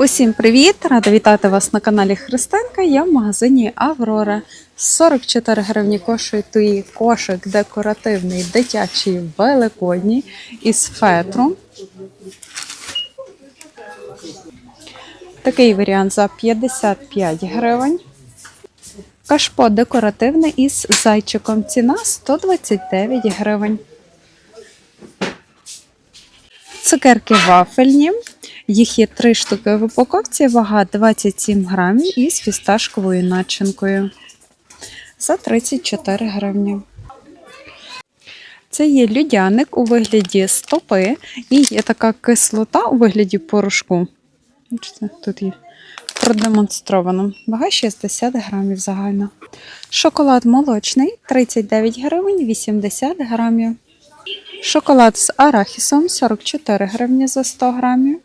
Усім привіт! Рада вітати вас на каналі Христинка. Я в магазині Аврора. 44 гривні коштує кошик декоративний, дитячий, великодній із фетру. Такий варіант за 55 гривень. Кашпо декоративний із зайчиком. Ціна 129 гривень. Цукерки вафельні. Їх є три штуки в упаковці, вага 27 грамів із фісташковою начинкою за 34 гривні. Це є людяник у вигляді стопи і є така кислота у вигляді порошку. Тут є продемонстровано. Вага 60 грамів загально. Шоколад молочний 39 гривень 80 грамів. Шоколад з арахісом 44 гривні за 100 грамів.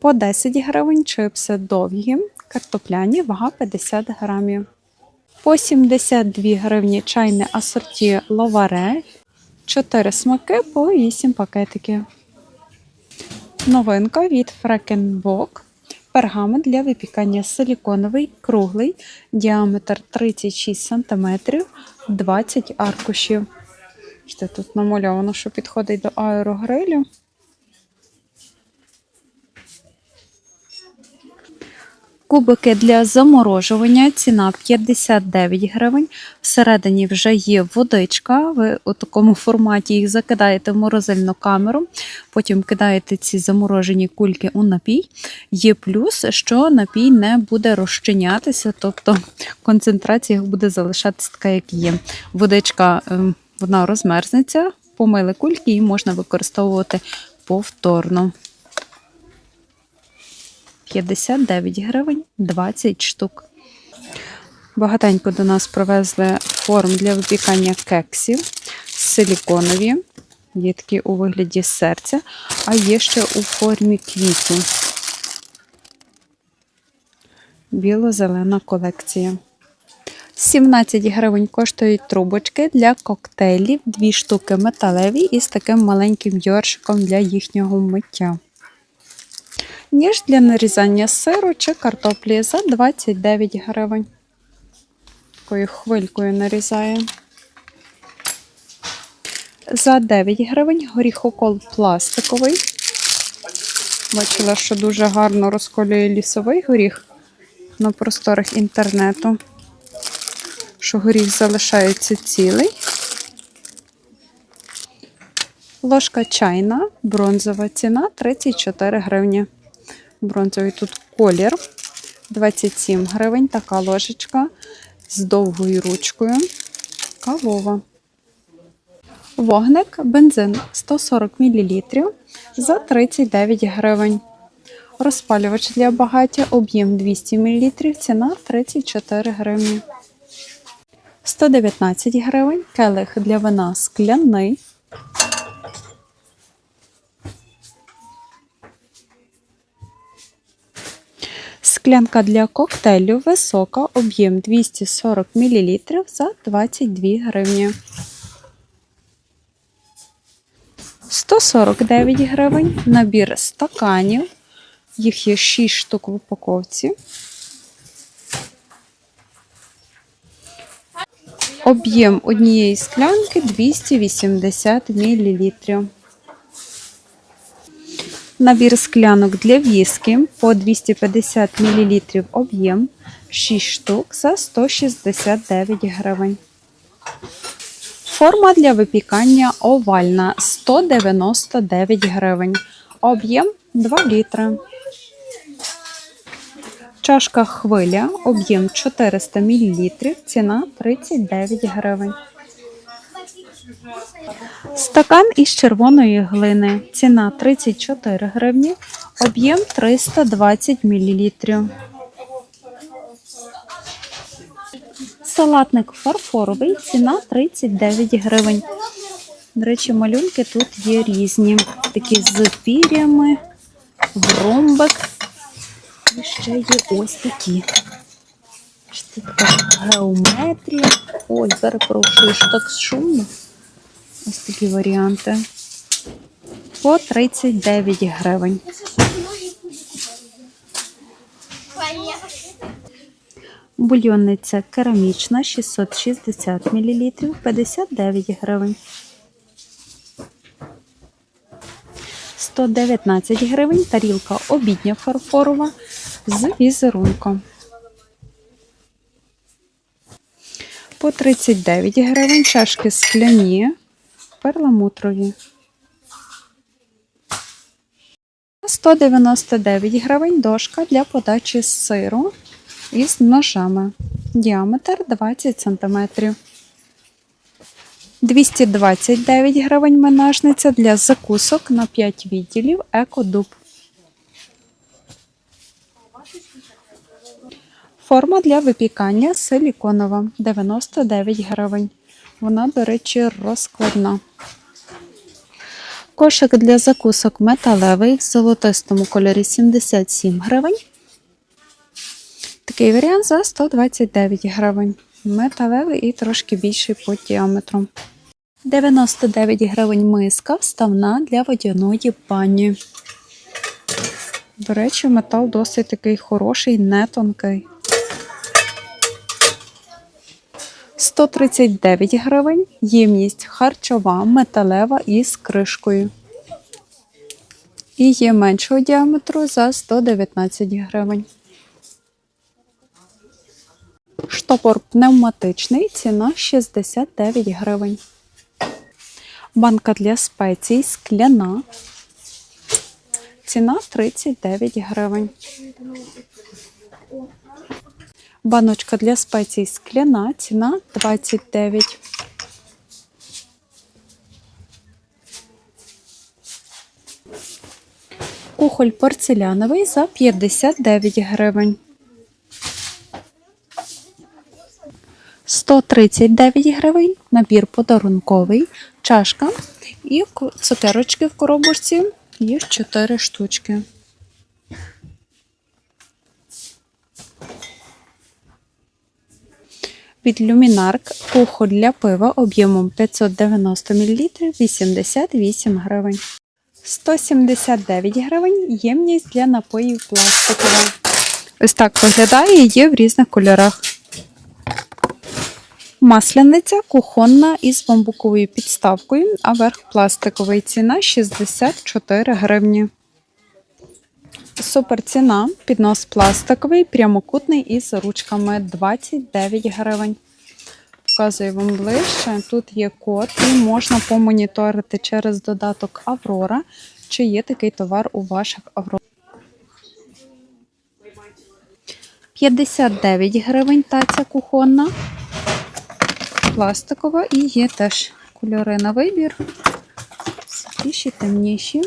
По 10 гривень чипси довгі, картопляні, вага 50 грамів. По 72 гривні чайне асорті лаваре, 4 смаки по 8 пакетиків. Новинка від Фрекенбок. Пергамент для випікання силіконовий, круглий, діаметр 36 см, 20 аркушів. Тут намальовано, що підходить до аерогрилю. Кубики для заморожування. Ціна 59 гривень. Всередині вже є водичка. Ви у такому форматі їх закидаєте в морозильну камеру. Потім кидаєте ці заморожені кульки у напій. Є плюс, що напій не буде розчинятися, тобто концентрація буде залишатися така, як є. Водичка ем, вона розмерзнеться, помили кульки і можна використовувати повторно. 59 гривень 20 штук. Багатенько до нас привезли форм для випікання кексів силіконові. Є такі у вигляді серця, а є ще у формі квітів. Біло-зелена колекція. 17 гривень коштують трубочки для коктейлів, дві штуки металеві із таким маленьким йоршиком для їхнього миття ніж для нарізання сиру чи картоплі за 29 гривень. Такою хвилькою нарізає. За 9 гривень горіхокол пластиковий. Бачила, що дуже гарно розколює лісовий горіх на просторах інтернету, що горіх залишається цілий. Ложка чайна, бронзова ціна 34 гривні бронзовий тут колір. 27 гривень, така ложечка з довгою ручкою. Кавова. Вогник, бензин 140 мл за 39 гривень. Розпалювач для багаття, об'єм 200 мл, ціна 34 гривні. 119 гривень. Келих для вина скляний. Склянка для коктейлю висока, об'єм 240 мл за 22 гривні. 149 гривень. Набір стаканів. Їх є 6 штук в упаковці. Об'єм однієї склянки 280 мл. Набір склянок для віскі по 250 мл об'єм 6 штук за 169 гривень. Форма для випікання овальна 199 гривень. Об'єм 2 літри. Чашка хвиля, об'єм 400 мл, ціна 39 гривень. Стакан із червоної глини. Ціна 34 гривні, об'єм 320 мл. Салатник фарфоровий, ціна 39 гривень. До речі, малюнки тут є різні. Такі з пір'ями, в ромбик. І ще є ось такі. Геометрія. Ой, перепрошую, що так шумно. Ось такі варіанти. По 39 гривень. Бульйонниця керамічна 660 мл 59 гривень. 119 гривень тарілка обідня фарфорова з візерунком. По 39 гривень чашки скляні перламутрові. 199 гривень дошка для подачі сиру із ножами. Діаметр 20 см. 229 гривень менажниця для закусок на 5 відділів екодуб. Форма для випікання силіконова 99 гривень. Вона, до речі, розкладна. Кошик для закусок металевий в золотистому кольорі 77 гривень. Такий варіант за 129 гривень. Металевий і трошки більший по діаметру. 99 гривень миска вставна для водяної бані. До речі, метал досить такий хороший, не тонкий. 139 гривень. Ємність харчова, металева із кришкою. І є меншого діаметру за 119 гривень. Штопор пневматичний, ціна 69 гривень. Банка для спецій скляна. Ціна 39 гривень. Баночка для спецій скляна, ціна 29. Кухоль порцеляновий за 59 гривень. 139 гривень, набір подарунковий, чашка і цукерочки в коробочці. Їх 4 штучки. Від Люмінарк кухоль для пива об'ємом 590 мл 88 гривень. 179 гривень ємність для напоїв пластикова. Ось так виглядає, є в різних кольорах. Масляниця кухонна із бамбуковою підставкою, а верх пластиковий. Ціна 64 гривні. Супер ціна. Піднос пластиковий, прямокутний із ручками 29 гривень. Показую вам ближче. Тут є код, і можна помоніторити через додаток Аврора, чи є такий товар у ваших Аврора. 59 гривень таця кухонна пластикова і є теж кольори на вибір. Світліші, темніші.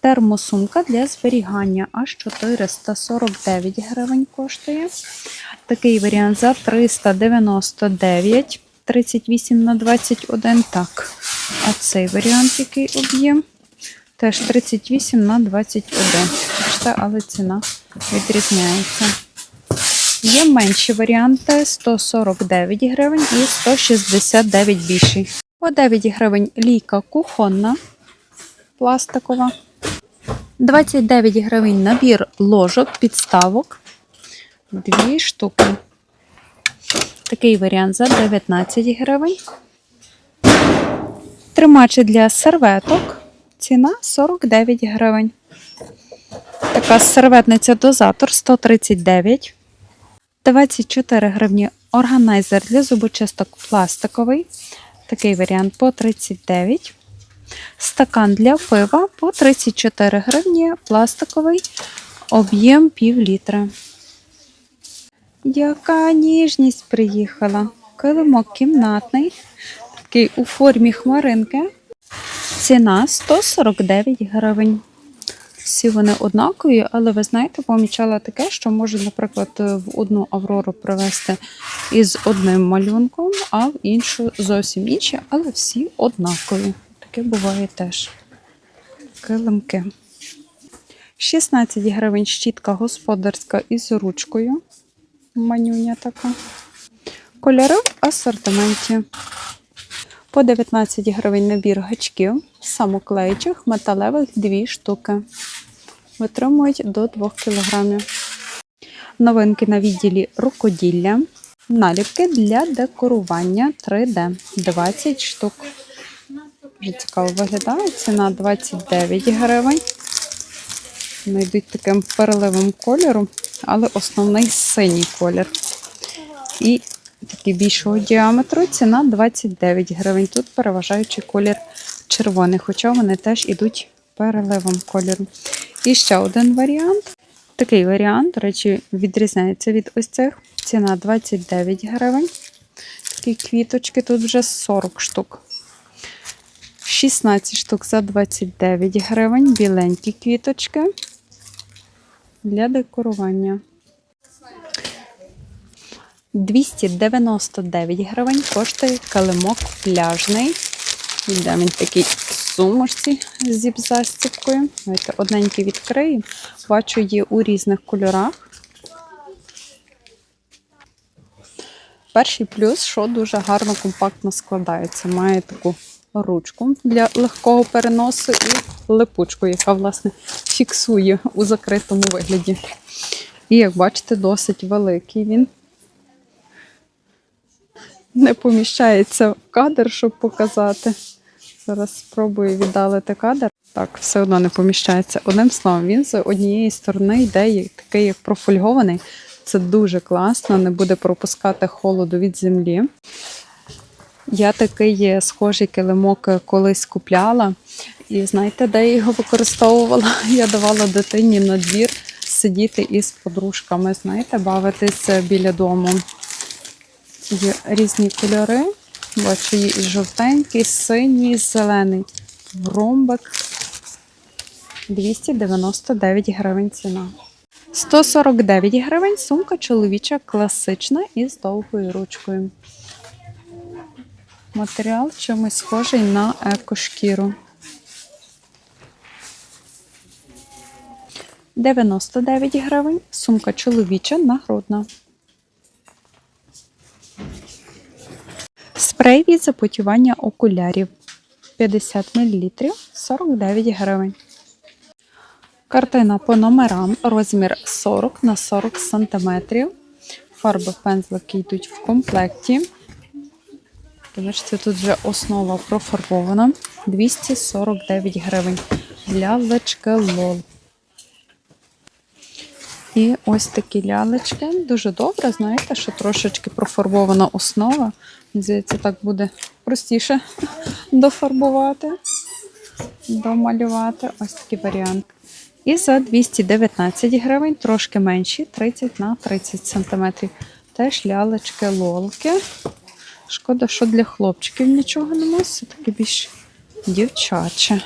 Термосумка для зберігання аж 449 гривень коштує. Такий варіант за 399, 38 на 21. Так. А цей варіант, який об'єм, теж 38 на 21. Бачите, але ціна відрізняється. Є менші варіанти 149 гривень і 169 більший. По 9 гривень лійка кухонна пластикова. 29 гривень набір ложок, підставок. Дві штуки. Такий варіант за 19 гривень. Тримачі для серветок. Ціна 49 гривень. Така серветниця дозатор 139. 24 гривні органайзер для зубочисток пластиковий. Такий варіант по 39. Стакан для пива по 34 гривні пластиковий, об'єм пів літра. Яка ніжність приїхала. Килимок кімнатний, такий у формі хмаринки. Ціна 149 гривень. Всі вони однакові, але ви знаєте, помічала таке, що може, наприклад, в одну аврору привезти із одним малюнком, а в іншу зовсім інші, але всі однакові. Таке буває теж. Килимки. 16 гривень щітка господарська із ручкою. Манюня така. Кольори в асортименті. По 19 гривень набір гачків, самоклеючих, металевих 2 штуки. Витримують до 2 кг. Новинки на відділі рукоділля. Наліпки для декорування 3D 20 штук. Дуже цікаво виглядає. Ціна 29 гривень. Вони йдуть таким переливим кольором, але основний синій колір. І такий більшого діаметру ціна 29 гривень. Тут переважаючий колір червоний, хоча вони теж ідуть переливом кольору. І ще один варіант. Такий варіант, до речі, відрізняється від ось цих. Ціна 29 гривень. Такі квіточки, тут вже 40 штук. 16 штук за 29 гривень. Біленькі квіточки для декорування. 299 гривень коштує килимок пляжний. Йде він такий сумочці з зіп-застіпкою. Давайте одненький відкрию. Бачу, є у різних кольорах. Перший плюс, що дуже гарно компактно складається. Має таку ручку для легкого переносу і липучку, яка, власне, фіксує у закритому вигляді. І, як бачите, досить великий він. Не поміщається в кадр, щоб показати. Зараз спробую віддалити кадр. Так, все одно не поміщається. Одним словом, він з однієї сторони йде такий, як профульгований. Це дуже класно, не буде пропускати холоду від землі. Я такий е, схожий килимок е, колись купляла. І знаєте, де я його використовувала? Я давала дитині на двір сидіти із подружками, знаєте, бавитися біля дому. Є різні кольори. Бачу, є і жовтенький, синій, зелений. Ромбик. 299 гривень ціна. 149 гривень сумка чоловіча класична із довгою ручкою. Матеріал чимось схожий на екошкіру. 99 гривень. Сумка чоловіча нагрудна. Спрей від запотівання окулярів 50 мл 49 гривень. Картина по номерам розмір 40 на 40 см. Фарби пензлики йдуть в комплекті. Бачите, тут вже основа профарбована. 249 гривень. Лялечки лол. І ось такі лялечки. Дуже добре, знаєте, що трошечки профарбована основа. Здається, так буде простіше дофарбувати, домалювати. Ось такий варіант. І за 219 гривень, трошки менші, 30 на 30 см. Теж лялечки лолки. Шкода, що для хлопчиків нічого немає, все таки більш дівчаче.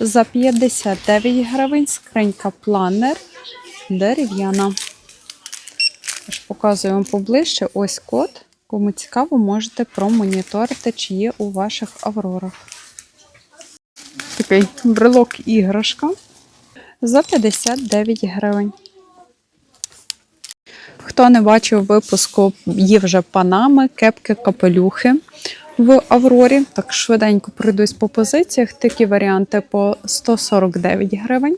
За 59 гривень скринька планер дерев'яна. Показую вам поближче. Ось код. Кому цікаво, можете промоніторити, чи є у ваших аврорах. Такий брелок іграшка за 59 гривень. Хто не бачив випуску, є вже панами, кепки, капелюхи в Аврорі. Так швиденько пройдусь по позиціях. Такі варіанти по 149 гривень.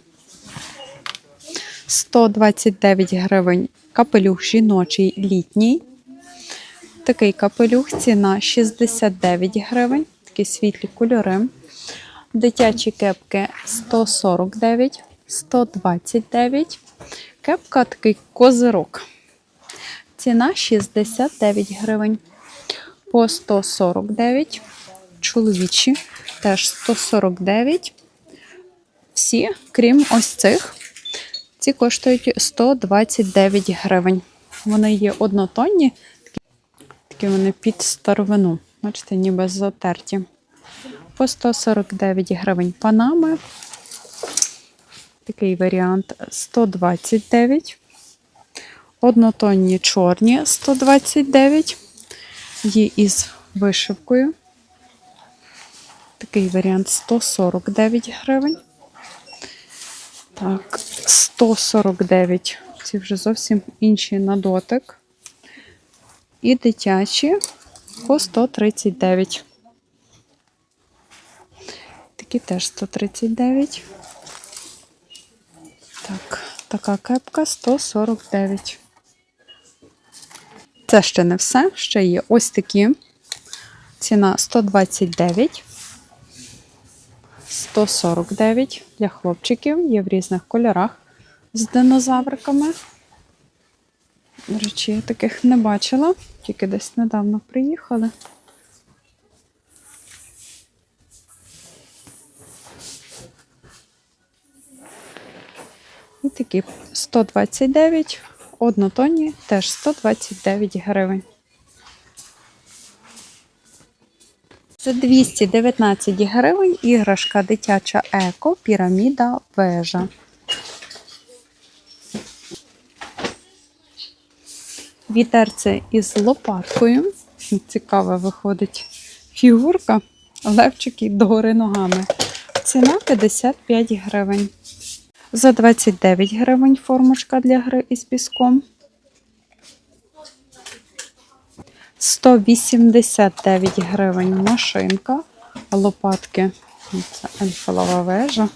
129 гривень капелюх жіночий літній. Такий капелюх ціна 69 гривень. Такі світлі кольори. Дитячі кепки 149, 129. Кепка такий козирок. Ціна 69 гривень. По 149. Чоловічі теж 149. Всі, крім ось цих, ці коштують 129 гривень. Вони є однотонні, такі, вони під старовину. Бачите, ніби затерті. По 149 гривень панами. Такий варіант 129. Однотонні чорні 129. Є із вишивкою. Такий варіант 149 гривень. Так, 149. Ці вже зовсім інші на дотик. І дитячі по 139. такі теж 139. Так, така кепка 149. Це ще не все. Ще є ось такі. Ціна 129. 149 для хлопчиків. Є в різних кольорах з динозавриками. До речі, я таких не бачила, тільки десь недавно приїхали. І такі 129, однотонні теж 129 гривень. За 219 гривень іграшка дитяча еко, піраміда, вежа. Вітерце із лопаткою. Цікава виходить фігурка. Левчики догори ногами. Ціна 55 гривень. За 29 гривень формочка для гри із піском. 189 гривень машинка. Лопатки. Це ельфелова вежа.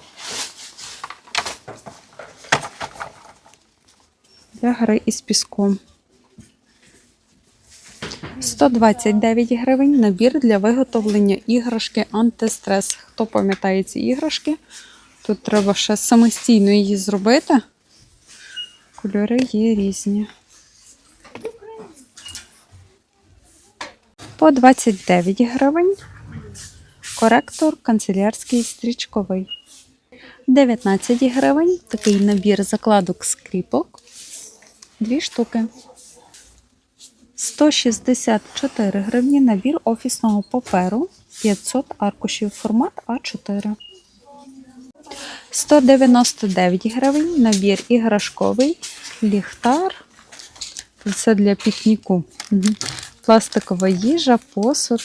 Для гри із піском. 129 гривень набір для виготовлення іграшки антистрес. Хто пам'ятає ці іграшки? Тут треба ще самостійно її зробити. Кольори є різні. По 29 гривень. Коректор канцелярський стрічковий. 19 гривень. Такий набір закладок скріпок. Дві штуки. 164 гривні набір офісного паперу. 500 аркушів формат А4. 199 гривень набір іграшковий, ліхтар. Це для пікніку. Пластикова їжа, посуд.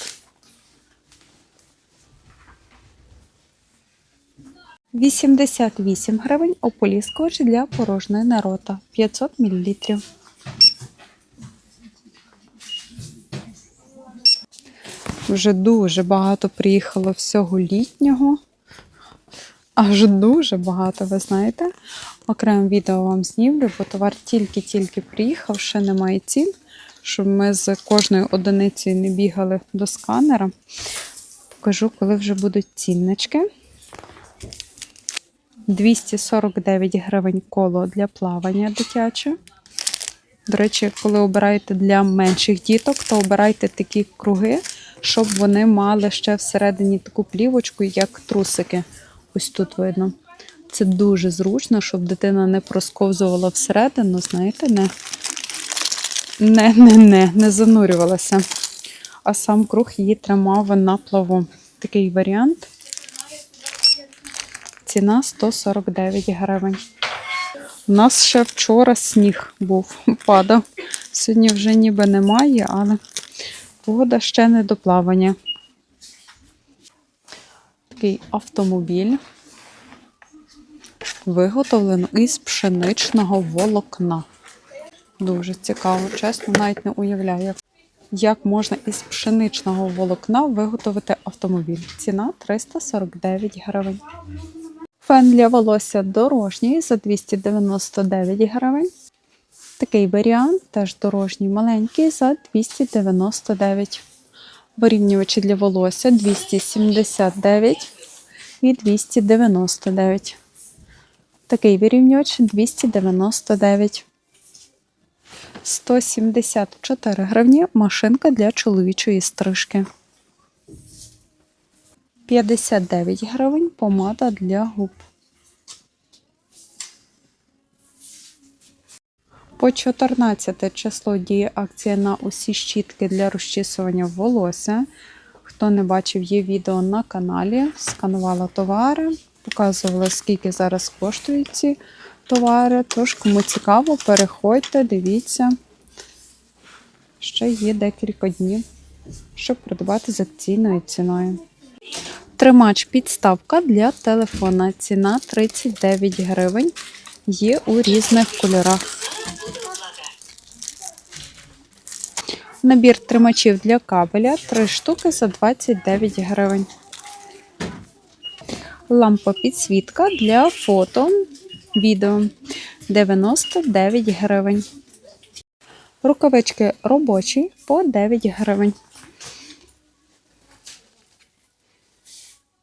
88 гривень ополіскувач для порожньої нарота 500 мл. Вже дуже багато приїхало всього літнього. Аж дуже багато, ви знаєте. Окремо відео вам знімлю, бо товар тільки-тільки приїхав, ще немає цін, щоб ми з кожною одиницею не бігали до сканера. Покажу, коли вже будуть ціннички. 249 гривень коло для плавання дитяче. До речі, коли обираєте для менших діток, то обирайте такі круги, щоб вони мали ще всередині таку плівочку, як трусики. Ось тут видно. Це дуже зручно, щоб дитина не просковзувала всередину, знаєте, не, не, не, не, не занурювалася. А сам круг її тримав на плаву. Такий варіант. Ціна 149 гривень. У нас ще вчора сніг був, падав. Сьогодні вже ніби немає, але погода ще не до плавання. Такий автомобіль виготовлено із пшеничного волокна. Дуже цікаво, чесно, навіть не уявляю, як можна із пшеничного волокна виготовити автомобіль. Ціна 349 гривень. Фен для волосся дорожній за 299 гривень. Такий варіант теж дорожній маленький за 299 Вирівнювачі для волосся 279 і 299. Такий вирівнювач 299. 174 гривні машинка для чоловічої стрижки. 59 гривень помада для губ. По 14 число діє акція на усі щітки для розчісування волосся. Хто не бачив, є відео на каналі. Сканувала товари, показувала, скільки зараз коштують ці товари. Тож, кому цікаво, переходьте, дивіться. Ще є декілька днів, щоб придбати за акційною ціною. Тримач підставка для телефона. Ціна 39 гривень. Є у різних кольорах. Набір тримачів для кабеля 3 штуки за 29 гривень. Лампа підсвітка для фото, відео 99 гривень. Рукавички робочі по 9 гривень.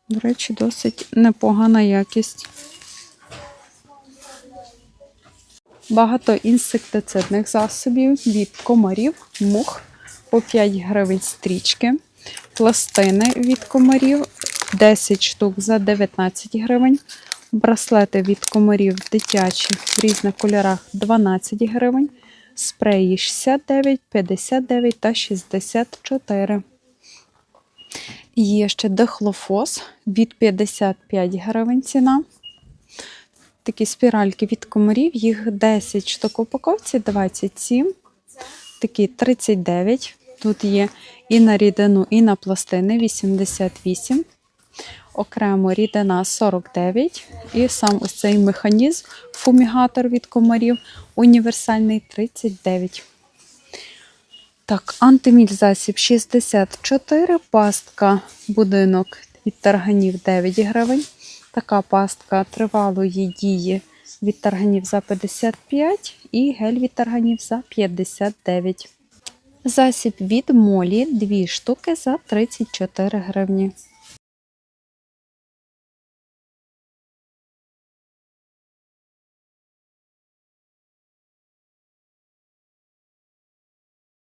До речі, досить непогана якість. Багато інсектицидних засобів від комарів, мух по 5 гривень стрічки, пластини від комарів 10 штук за 19 гривень, браслети від комарів дитячі в різних кольорах 12 гривень, спреї 69, 59 та 64. Є ще дихлофос від 55 гривень ціна. Такі спіральки від комарів, їх 10 штук упаковці, 27, такі 39. Тут є і на рідину, і на пластини 88. Окремо рідина 49. І сам ось цей механізм, фумігатор від комарів, універсальний 39. Так, антиміль засіб 64, пастка будинок від тарганів 9 гривень. Така пастка тривалої дії від тарганів за 55 і гель від тарганів за 59. Засіб від молі 2 штуки за 34 гривні.